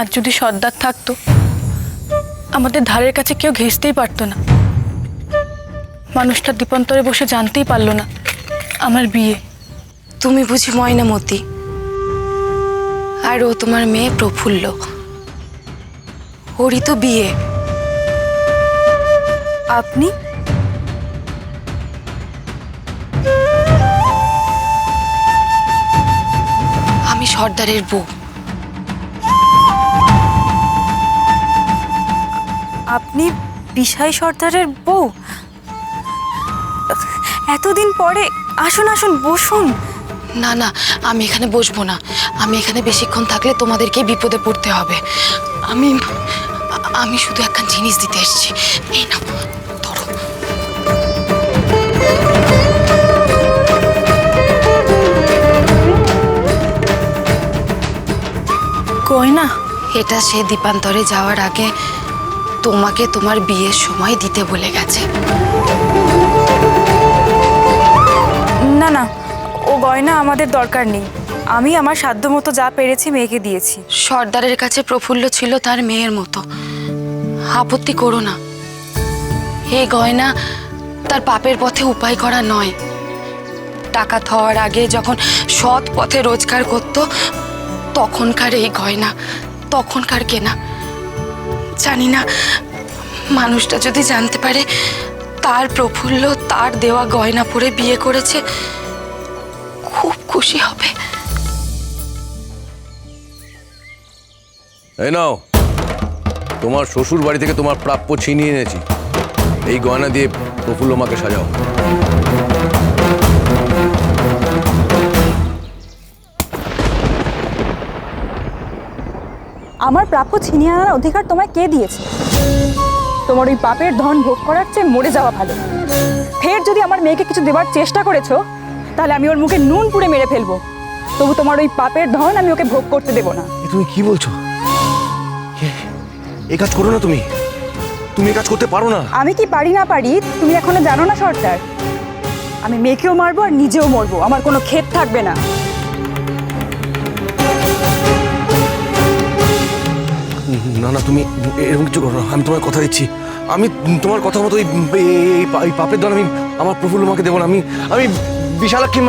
আজ যদি সর্দার থাকতো, আমাদের ধারের কাছে কেউ ঘেঁষতেই পারতো না। মানুষটা দীপান্তরে বসে জানতেই পারল না আমার বিয়ে। তুমি বুঝি ময়নামতি। আর ও তোমার মেয়ে প্রফুল্ল। ওরই তো বিয়ে। আপনি? আমি সর্দারের বউ। আপনি বিশাই সর্দারের বউ? এতদিন পরে আসুন আসুন বসুন। না না আমি এখানে বসবো না। আমি এখানে বেশিক্ষণ থাকলে তোমাদেরকে বিপদে পড়তে হবে। আমি আমি শুধু একখান জিনিস দিতে এসেছি। এই না ধরো। গয়না? এটা সে দীপান্তরে যাওয়ার আগে তোমাকে তোমার বিয়ের সময় দিতে বলে গেছে। না না ও গয়না আমাদের দরকার নেই। আমি আমার সাধ্যমতো যা পেরেছি মেয়েকে দিয়েছি। সর্দারের কাছে প্রফুল্ল ছিল তার মেয়ের মতো। আপত্তি করো না। এই গয়না তার পাপের পথে উপায় করা নয়। টাকা হওয়ার আগে যখন সৎ পথে রোজগার করত তখনকার এই গয়না তখনকার কেনা। জানি না মানুষটা যদি জানতে পারে, তার প্রফুল্ল, তার দেওয়া গয়না পরে বিয়ে করেছে, খুব খুশি হবে। এই নাও। তোমার শ্বশুর বাড়ি থেকে তোমার প্রাপ্য ছিনিয়ে এনেছি। এই গয়না দিয়ে প্রফুল্ল মাকে সাজাও। প্রাপ্য ছিনিয়ে আনার অধিকার তোমায় কে দিয়েছে? তোমার ওই পাপের ধন ভোগ করার চেয়ে মরে যাওয়া ভালো। ফের যদি আমার মেয়েকে কিছু দেবার চেষ্টা করেছ তাহলে আমি ওর মুখে নুন পুড়ে মেরে ফেলব। তবু তোমার ওই পাপের ধন আমি ওকে ভোগ করতে দেবো না। তুমি কি বলছো? এ- কাজ করো না তুমি। তুমি এই কাজ করতে পারো না। আমি কি পারি না পারি তুমি এখনও জানো না সর্দার? আমি মেয়েকেও মারবো আর নিজেও মরবো। আমার কোনো ক্ষেত থাকবে না। না না, তুমি এরকম কিছু করো আমি তোমার কথা দিচ্ছি। আমি তোমার কথা মতো এই পাপের ধন আমি, আমার প্রফুল্ল মাকে দেবো না। আমি আমি বিশালাক্ষী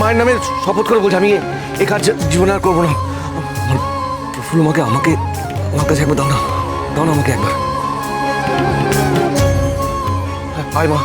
মায়ের নামে শপথ করে বলছি, আমি এই কাজ জীবনে আর করব না। প্রফুল্ল মাকে আমাকে, আমার কাছে একবার দাও না। দাও না আমাকে একবার। আয় মা।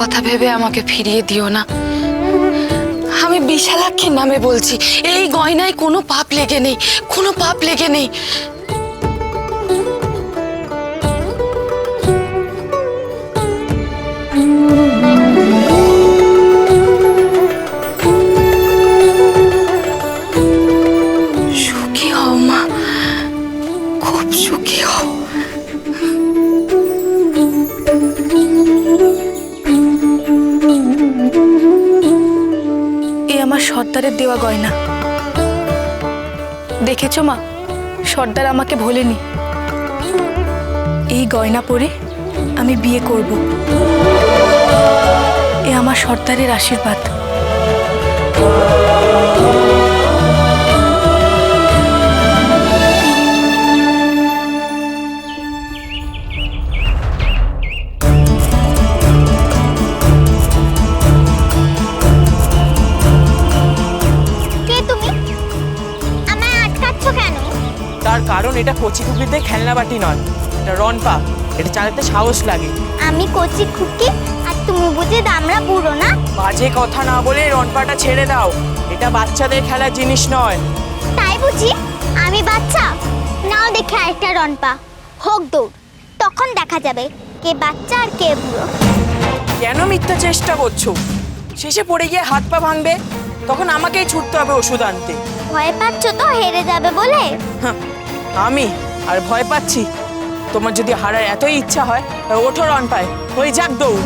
কথা ভেবে আমাকে ফিরিয়ে দিও না। আমি বিশালাক্ষীর নামে বলছি, এই গয়নায় কোনো পাপ লেগে নেই, কোনো পাপ লেগে নেই। সর্দারের দেওয়া গয়না। দেখেছ মা? সর্দার আমাকে ভোলেনি। এই গয়না পরে আমি বিয়ে করব। এ আমার সর্দারের আশীর্বাদ। এটা কচিকুকিতে খেলনা বাটি নয় এটা রনপা এটা চালাতে সাহস লাগে। আমি কচি খুকি আর তুমি বুঝি দামড়া বুড়ো না? বাজে কথা না বলে রনপাটা ছেড়ে দাও এটা বাচ্চাদের খেলার জিনিস নয়। তাই বুঝি? আমি বাচ্চা নাও দেখে আরেকটা রনপা হোক দৌড় তখন দেখা যাবে কে বাচ্চা আর কে বুড়ো। কেন মিথ্যা চেষ্টা করছ? শেষে পড়ে গিয়ে হাত পা ভাঙবে তখন আমাকেই ছুটতে হবে ওষুধ আনতে। ভয় পাচ্ছ তো হেরে যাবে বলে? হাহ, আমি? আর ভয় পাচ্ছি। তোমার যদি হারার এতই ইচ্ছা হয়, ওঠো রন পায় হয়ে যাক দৌড়।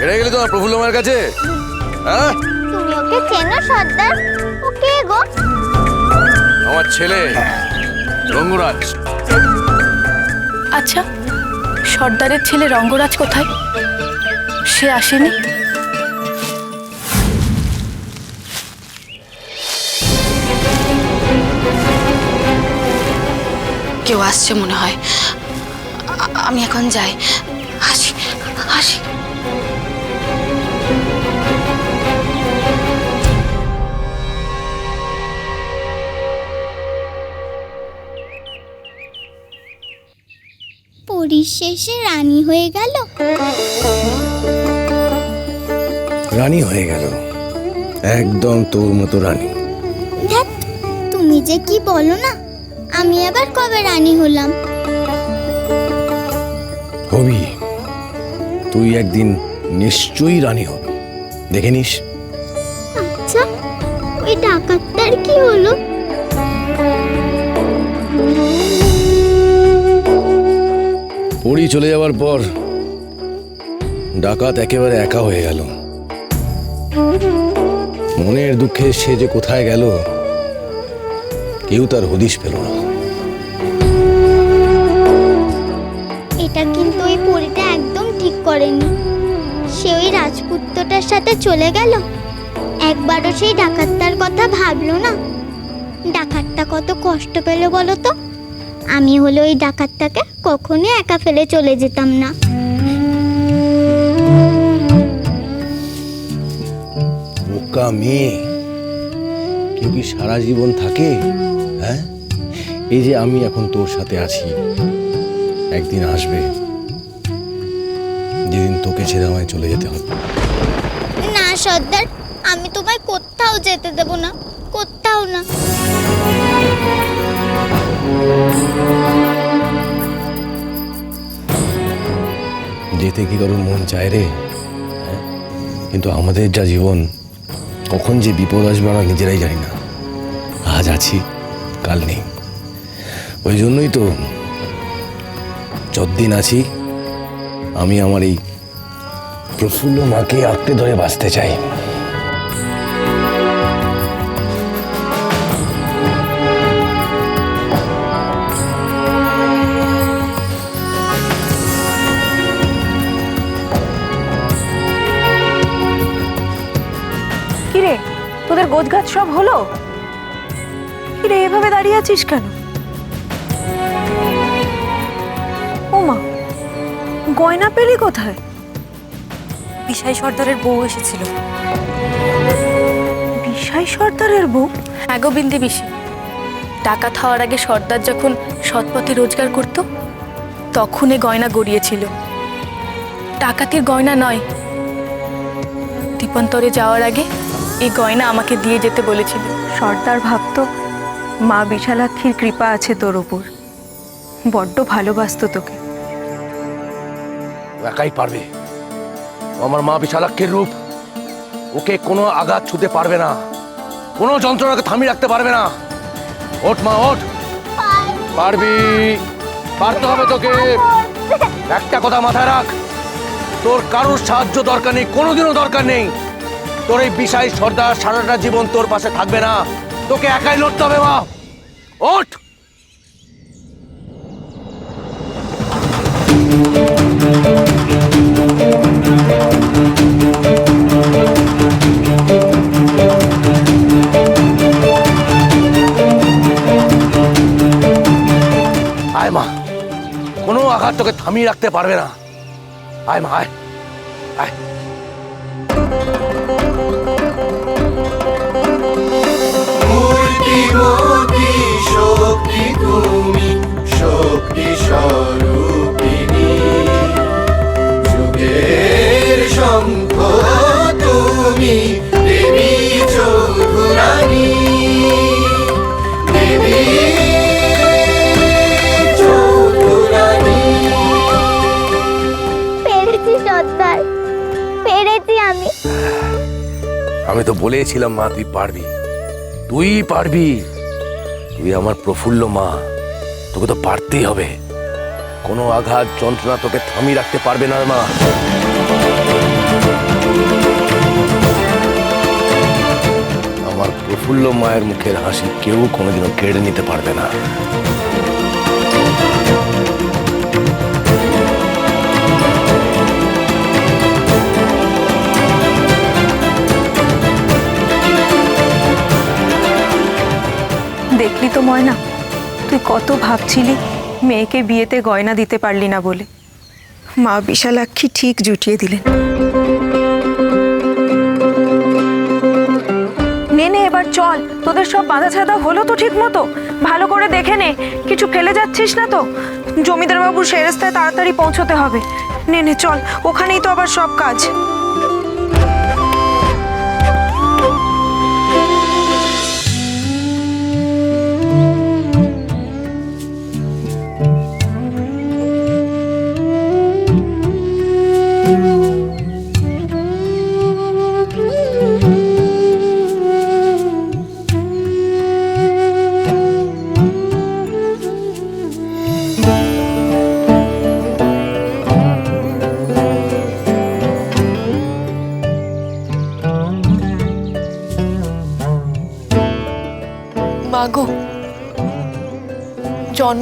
হেরে গেলি তোমার প্রফুল্ল মায়ের কাছে? হ্যাঁ? তুমি ওকে চেনো সর্দার? ও কে গো? আমার ছেলে রঙ্গরাজ। আচ্ছা সর্দারের ছেলে রঙ্গরাজ কোথায়? সে আসেনি? কেউ আসছে মনে হয়। আমি এখন যাই। হাসি পরিশেষে রানী হয়ে গেল। রানী হয়ে গেল। একদম তোর মতো রানী। ধ্যাত তুমি যে কি বলো না আমি আবার কবে রানী হলাম? হবি তুই একদিন নিশ্চয়ই রানী হবি। দেখে নিস। আচ্ছা ওই ডাকাতটার কি হলো? পড়ি চলে যাওয়ার পর ডাকাত একেবারে একা হয়ে গেল। মনের দুঃখে সে যে কোথায় গেল, কেউ তার হদিশ পেল না। এটা কিন্তু ওই পরীটা একদম ঠিক করেনি। সে ওই রাজপুত্রটার সাথে চলে গেল। একবারও সেই ডাকাতটার কথা ভাবলো না। ডাকাতটা কত কষ্ট পেল বলো তো? আমি হলে ওই ডাকাতটাকে কখনোই একা ফেলে চলে যেতাম না। বোকা মেয়ে। কেউ কি সারা জীবন থাকে? হ্যাঁ? এই যে আমি এখন তোর সাথে আছি একদিন আসবে যেদিন তোকে ছেড়ে আমায় চলে যেতে হবে। না সর্দার আমি তোমায় কোথাও যেতে দেব না কোথাও না। যেতে কি কারোর মন চায় রে? হ্যাঁ? কিন্তু আমাদের যা জীবন, কখন যে বিপদ আসবে আমরা নিজেরাই জানি না। আজ আছি, কাল নেই। ওই জন্যই তো যতদিন আছি, আমি আমার এই প্রফুল্ল মাকে আঁকড়ে ধরে বাঁচতে চাই। তোদের গোছগাছ সব হলো? কিরে এভাবে দাঁড়িয়ে আছিস কেন? ওমা গয়না পেলি কোথায়? বিশাই সর্দারের বউ এসেছিল। বিশাই সর্দারের বউ? হ্যাঁ গো বিন্দি বিশি। ডাকাত হওয়ার আগে সর্দার যখন সৎপথে রোজগার করত তখন এ গয়না গড়িয়েছিল। ডাকাতির গয়না নয় দীপান্তরে যাওয়ার আগে এই গয়না আমাকে দিয়ে যেতে বলেছিল। সর্দার ভাবতো মা বিশালাক্ষীর কৃপা আছে তোর ওপর বড্ড ভালোবাসতো তোকে। একাই পারবে। আমার মা বিশালাক্ষীর রূপ। ওকে কোনো আঘাত ছুতে পারবে না। কোনো যন্ত্রণাকে থামিয়ে রাখতে পারবে না। ওঠ মা ওঠ। পারবি। পারতে হবে তোকে। একটা কথা মাথায় রাখ। তোর কারোর সাহায্য দরকার নেই কোনোদিনও দরকার নেই। তোর এই বিশাই সর্দার সারাটা জীবন তোর পাশে থাকবে না। তোকে একাই লড়তে হবে, মা। ওঠ! আয়, মা। কোনো আঘাত তোকে থামিয়ে রাখতে পারবে না। আয়, মা, আয়। আয়। মূর্তিমতি শক্তি তুমি শক্তি স্বরূপিণী। যুগের শঙ্খ তুমি দেবী চৌধুরানী। দেবী চৌধুরানী। পেরেছি সর্দার পেরেছি আমি। আমি তো বলেছিলাম মা তুই পারবি। তুই পারবি। তুই আমার প্রফুল্ল মা। তোকে তো পারতেই হবে। কোনো আঘাত, যন্ত্রণা তোকে থামিয়ে রাখতে পারবে না মা। আমার প্রফুল্ল মায়ের মুখের হাসি কেউ কোনোদিনও কেড়ে নিতে পারবে না। ময়না, তুই কত ভাবছিলি মেয়েকে বিয়েতে গয়না দিতে পারলি না বলে? মা বিশালাক্ষী ঠিক জুটিয়ে দিলেন। নে নে, এবার চল, তোদের সব বাঁধা ছাদা হলো তো ঠিক মতো ভালো করে দেখে নে, কিছু ফেলে যাচ্ছিস না তো? জমিদার বাবুর সেরেস্তায় তাড়াতাড়ি পৌঁছতে হবে। নে নে, চল, ওখানেই তো আবার সব কাজ।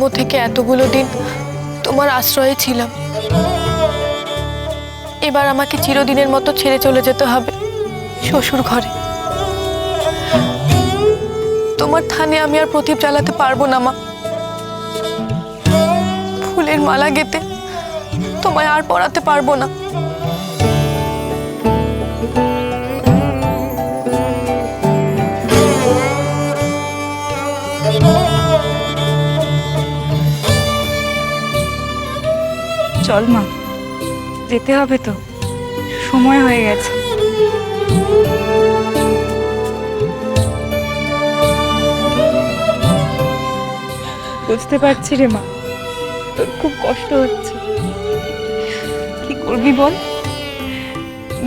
থেকে এতগুলো দিন তোমার আশ্রয়ে ছিলাম। এবার আমাকে চিরদিনের মতো ছেড়ে চলে যেতে হবে শ্বশুর ঘরে। তোমার থানে আমি আর প্রদীপ জ্বালাতে পারব না, মা। ফুলের মালা গেতে তোমায় আর পড়াতে পারব না। চল মা, যেতে হবে তো, সময় হয়ে গেছে। বুঝতে পারছি রে মা, তোর খুব কষ্ট হচ্ছে। কি করবি বল?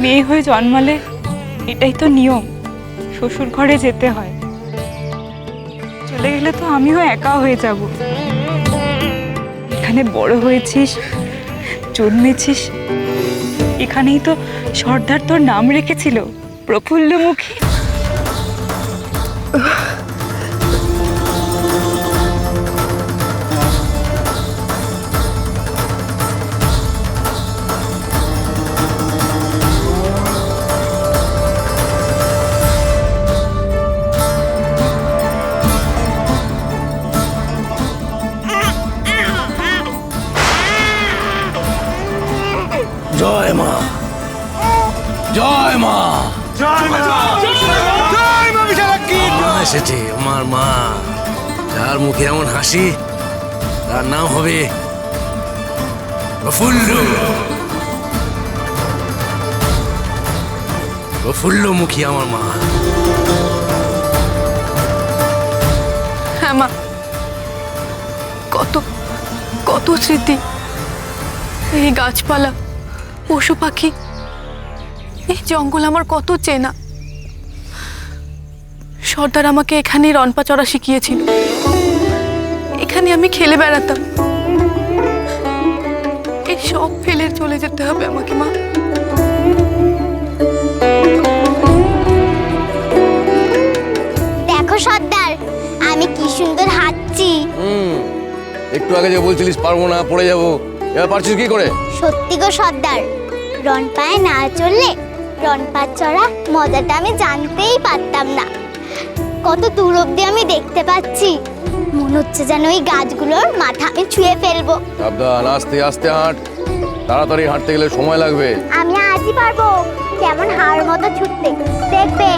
মেয়ে হয়ে জন্মালে এটাই তো নিয়ম, শ্বশুর ঘরে যেতে হয়। চলে গেলে তো আমিও একা হয়ে যাব। এখানে বড় হয়েছিস জন্মেছিস এখানেই তো সর্দার তোর নাম রেখেছিল প্রফুল্লমুখী। জয় মা। জয় মা। জয় মা। মা এসেছে আমার মা। যার মুখে এমন হাসি তার নাম হবে প্রফুল্ল। প্রফুল্ল মুখী আমার মা। হ্যাঁ মা। কত কত স্মৃতি। এই গাছপালা। পশু পাখি। এই জঙ্গল আমার কত চেনা। সর্দার আমাকে এখানেই রনপা চড়া শিখিয়েছিল। এখানে আমি খেলে বেড়াতাম। এই সব ফেলে চলে যেতে হবে আমাকে মা। দেখো সর্দার আমি কি সুন্দর হাঁটছি। একটু আগে যে বলছিলিস পারব না পড়ে যাব। এবার পারছিস কি করে? সত্যি গো সর্দার রন পায়ে না চললে রনপা চড়া মজাটা আমি জানতেই পারতাম না। কত দূর অব্দি আমি দেখতে পাচ্ছি। মনে হচ্ছে যেন ওই গাছগুলোর মাথা আমি ছুঁয়ে ফেলব। সাবধান আস্তে আস্তে হাঁট। তাড়াতাড়ি হাঁটতে গেলে সময় লাগবে। আমি আজই পারব। কেমন হাড় মতো ছুটতে। দেখবে?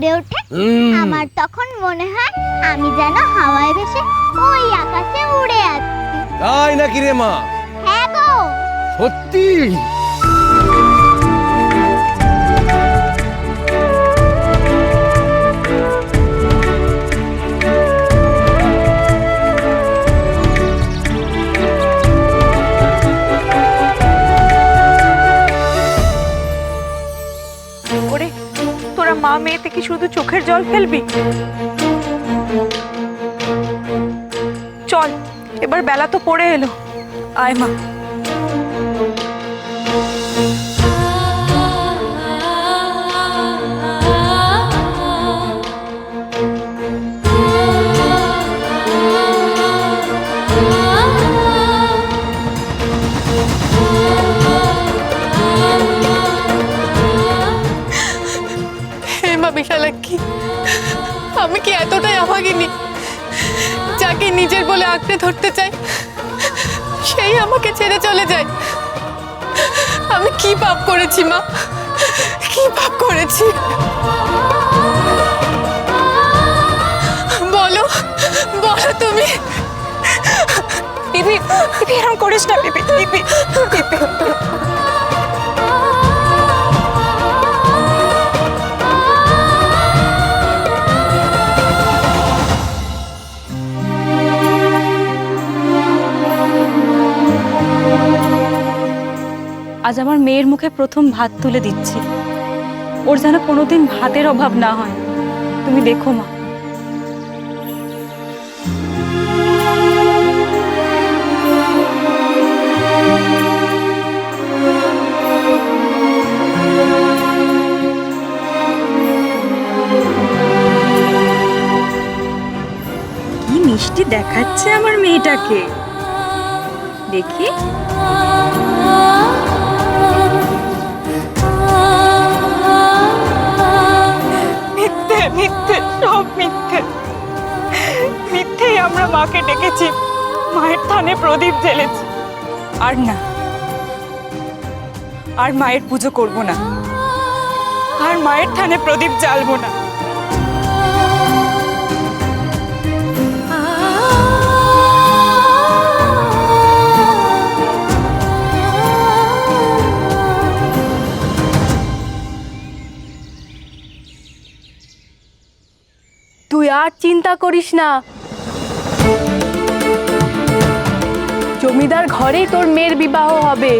ওপরে ওঠে। আমার তখন মনে হয় আমি যেন হাওয়ায় ভেসে ওই আকাশে উড়ে আছি তাই নাকি রে মা? হ্যাঁ গো। সত্যি? মা মেয়ে কি শুধু চোখের জল ফেলবি? চল, এবার বেলা তো পড়ে এলো। আয় মা। আমি কি এতটাই অভাগিনী? যাকে নিজের বলে আঁকড়ে ধরতে চাই, সেই আমাকে ছেড়ে চলে যায়। আমি কি পাপ করেছি, মা? কি পাপ করেছি? বলো বলো তুমি। পিপি পিপি এরকম করিস না পিপি পিপি পিপি আজ আমার মেয়ের মুখে প্রথম ভাত তুলে দিচ্ছি। ওর যেন কোনোদিন ভাতের অভাব না হয়। তুমি দেখো মা। মিষ্টি দেখাচ্ছে আমার মেয়েটাকে। দেখি। মিথ্যে, সব মিথ্যে। মিথ্যেই আমরা মাকে ডেকেছি, মায়ের থানে প্রদীপ জ্বেলেছি। আর না, আর মায়ের পুজো করব না, আর মায়ের থানে প্রদীপ জ্বালবো না। আর চিন্তা করিস না। জমিদার ঘরেই তোর মেয়ের বিবাহ হবে।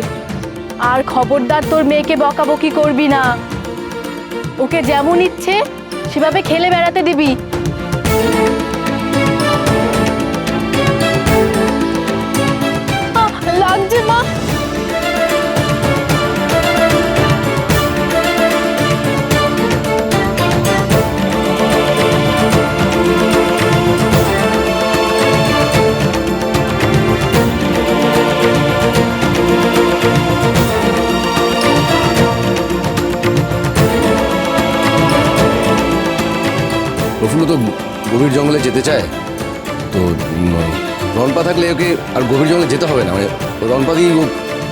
আর খবরদার তোর মেয়েকে বকাবকি করবি না। ওকে যেমন ইচ্ছে, সেভাবে খেলে বেড়াতে দিবি। লাগছে মা। তো গভীর জঙ্গলে যেতে চায় তো রনপা থাকলে ওকে আর গভীর জঙ্গলে যেতে হবে না মানে রনপা দিয়ে ও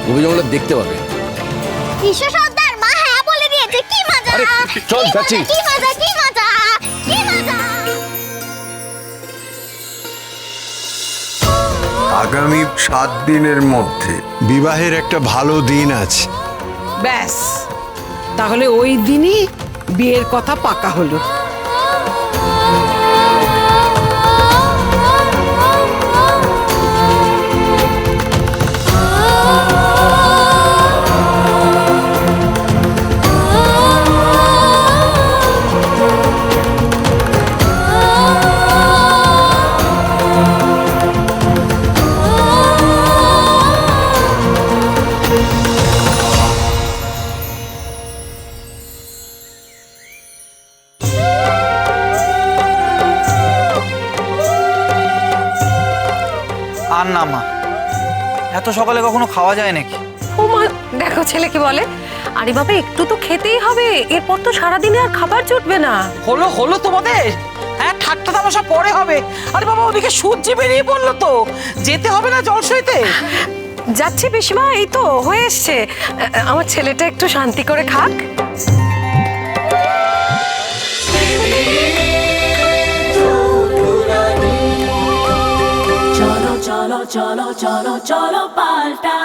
গভীর জঙ্গলে দেখতে পাবে। বিশ্ব সর্দার মা হ্যাঁ বলে দিয়েছে কি মজা! আরে, চল, কি মজা, যাচ্ছি। কি মজা কি মজা কি মজা! আগামী সাত দিনের মধ্যে বিবাহের একটা ভালো দিন আছে। ব্যাস তাহলে ওই দিনই বিয়ের কথা পাকা হলো। আর না মা এত সকালে কখনো খাওয়া যায় নাকি? ও মা দেখো ছেলে কি বলে আরে বাবা একটু তো খেতেই হবে এরপর তো সারাদিনে আর খাবার জুটবে না। হলো হলো তোমাদের? হ্যাঁ ঠাট্টা তামাশা পরে হবে। আরে বাবা ওদিকে সূর্যি বেরিয়ে পড়ল তো। যেতে হবে না জল সইতে? যাচ্ছি পিসিমা এই তো হয়ে এসছে। আমার ছেলেটা একটু শান্তি করে খাক। চলো চলো চলো পাল্টা।